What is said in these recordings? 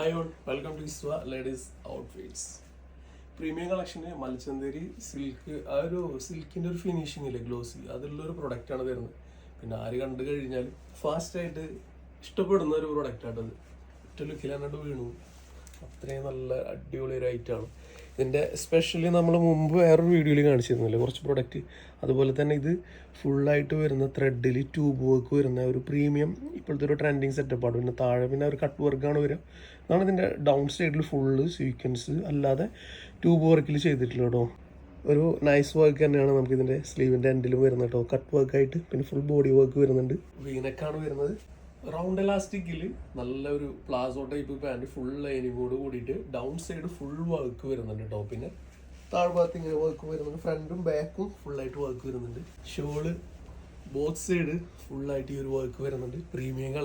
Hi all welcome to Iswa ladies outfits premium collection മലച്ചന്തേരി silk ആ ഒരു സിൽക്കിന്റെ ഒരു finishing ഇല്ലേ ഗ്ലോസി അതിലുള്ളൊരു പ്രൊഡക്റ്റാണ് തരുന്നത്. പിന്നെ ആര് കണ്ടു കഴിഞ്ഞാൽ ഫാസ്റ്റായിട്ട് ഇഷ്ടപ്പെടുന്ന ഒരു പ്രൊഡക്റ്റാട്ടത് ഒറ്റ ലുക്കിലാണ്ട് വീണു. അത്രയും നല്ല അടിപൊളി ഒരു ഐറ്റമാണ് ഇതിന്റെ സ്പെഷ്യലി നമ്മൾ മുമ്പ് വേറൊരു വീഡിയോയിൽ കാണിച്ചിരുന്നില്ലേ? കുറച്ച് പ്രൊഡക്റ്റ് അതുപോലെ തന്നെ ഇത് ഫുള്ളായിട്ട് വരുന്ന ത്രെഡിൽ ട്യൂബ് വർക്ക് വരുന്ന ഒരു പ്രീമിയം ഇപ്പോഴത്തെ ഒരു ട്രെൻഡിങ് സെറ്റപ്പാണ് പിന്നെ താഴെ പിന്നെ ഒരു കട്ട് വർക്കാണ് വരിക. അതാണ് ഇതിന്റെ ഡൗൺ സൈഡിൽ ഫുള്ള് സീക്വൻസ് അല്ലാതെ ട്യൂബ് വർക്കിൽ ചെയ്തിട്ടില്ല കേട്ടോ. ഒരു നൈസ് വർക്ക് തന്നെയാണ് നമുക്ക് ഇതിന്റെ സ്ലീവിന്റെ എൻഡിലും വരുന്നത് കേട്ടോ. കട്ട് വർക്കായിട്ട് പിന്നെ ഫുൾ ബോഡി വർക്ക് വരുന്നുണ്ട്. വീനക്കാണ് വരുന്നത്. റൗണ്ട് എലാസ്റ്റിക്കിൽ നല്ലൊരു പ്ലാസോ ടൈപ്പ് പാന്റ് ഫുൾ ലൈനിങ്ങോട് കൂടിയിട്ട് ഡൗൺ സൈഡ് ഫുൾ വർക്ക് വരുന്നുണ്ട് ടോപ്പിന് താഴ്ഭാഗത്ത് ഇങ്ങനെ വർക്ക് വരുന്നുണ്ട്. ഫ്രണ്ടും ബാക്കും ഫുള്ളായിട്ട് വർക്ക് വരുന്നുണ്ട്. ഷോൾ ബോത്ത് സൈഡ് ഫുള്ളായിട്ട് ഈ ഒരു വർക്ക് വരുന്നുണ്ട്. പ്രീമിയം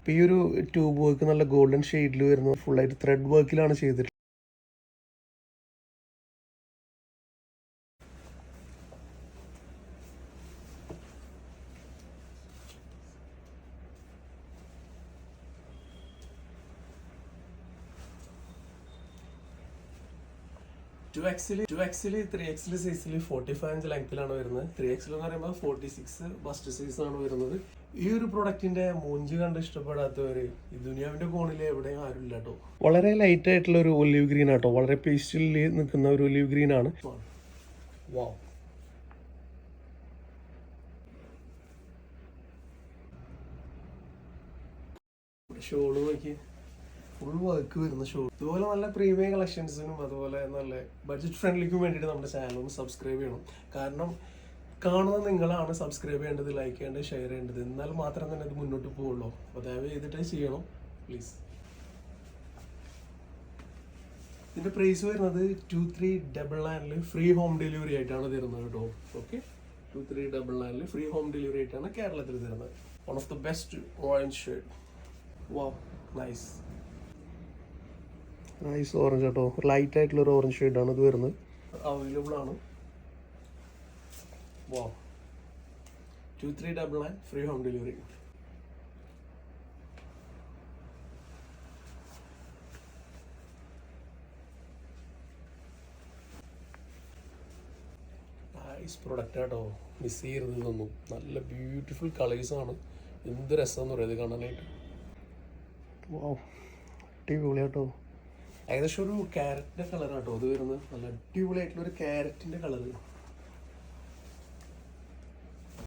ഇപ്പൊ ഈ ഒരു ട്യൂബ് വർക്ക് നല്ല ഗോൾഡൻ ഷെയ്ഡിൽ വരുന്നത് ഫുള്ളായിട്ട് ത്രെഡ് വർക്കിലാണ് ചെയ്തിട്ടുള്ളത് ടു എക്സിൽ ടു എക്സിൽ ത്രീ എക്സിൽ സൈസിൽ ഫോർട്ടി ഫൈവ് ഇഞ്ച് ലെങ്ത്തിലാണ് വരുന്നത്. ത്രീ എക്സിൽ എന്ന് പറയുമ്പോൾ ഫോർട്ടി സിക്സ് ബസ്റ്റ് സൈസ് ആണ് വരുന്നത്. ഈ ഒരു പ്രൊഡക്റ്റിന്റെ മൂഞ്ച് കണ്ട് ഇഷ്ടപ്പെടാത്തവര് ഈ ദുനിയാവിന്റെ കോണിൽ എവിടെയും ആരും ഇല്ല കേട്ടോ വളരെ ലൈറ്റ് ആയിട്ടുള്ള ഒരു ഒലിവ് ഗ്രീൻ ആട്ടോ വളരെ പേസ്റ്റിൽ നിൽക്കുന്ന ഒരു ഒലിവ് ഗ്രീൻ ആണ്. വാ ഷോൾ നോക്കി ഫുൾ വർക്ക് വരുന്ന ഷോ ഇതുപോലെ നല്ല പ്രീമിയം കളക്ഷൻസിനും അതുപോലെ നല്ല ബഡ്ജറ്റ് ഫ്രണ്ട്ലിക്കും വേണ്ടിയിട്ട് നമ്മുടെ ചാനൽ ഒന്ന് സബ്സ്ക്രൈബ് ചെയ്യണം. കാരണം കാണുന്ന നിങ്ങളാണ് സബ്സ്ക്രൈബ് ചെയ്യേണ്ടത് ലൈക്ക് ചെയ്യേണ്ടത് ഷെയർ ചെയ്യേണ്ടത്. എന്നാൽ മാത്രം തന്നെ ഇത് മുന്നോട്ട് പോവുള്ളൂ അപ്പോൾ ദയവ് ചെയ്തിട്ട് ചെയ്യണം പ്ലീസ് ഇതിന്റെ പ്രൈസ് വരുന്നത് ടു ത്രീ ഡബിൾ നയനിൽ ഫ്രീ ഹോം ഡെലിവറി ആയിട്ടാണ് തരുന്നത് കേട്ടോ. ഓക്കെ ടു ത്രീ ഡബിൾ നയനിൽ ഫ്രീ ഹോം ഡെലിവറി ആയിട്ടാണ് കേരളത്തിൽ തരുന്നത്. One of the best orange shade wow nice nice orange കേട്ടോ ലൈറ്റ് ആയിട്ടുള്ള ഒരു ഓറഞ്ച് ഷെയ്ഡാണ് ഇത് വരുന്നത്. അവൈലബിൾ ആണ്. Wow two three double nine free home delivery nice product കേട്ടോ മിസ് ചെയ്യരുത് ഇതൊന്നും. നല്ല ബ്യൂട്ടിഫുൾ കളേഴ്സാണ് എന്ത് രസമെന്ന് പറയുന്നത് ഇത് കാണാനായിട്ട്. വാ അടിപൊളിയാട്ടോ ഏകദേശം ഒരു ക്യാരറ്റിന്റെ കളർ കേട്ടോ. അത് വരുന്നത് നല്ല അടിപൊളിയായിട്ടുള്ള ഒരു ക്യാരറ്റിന്റെ കളർ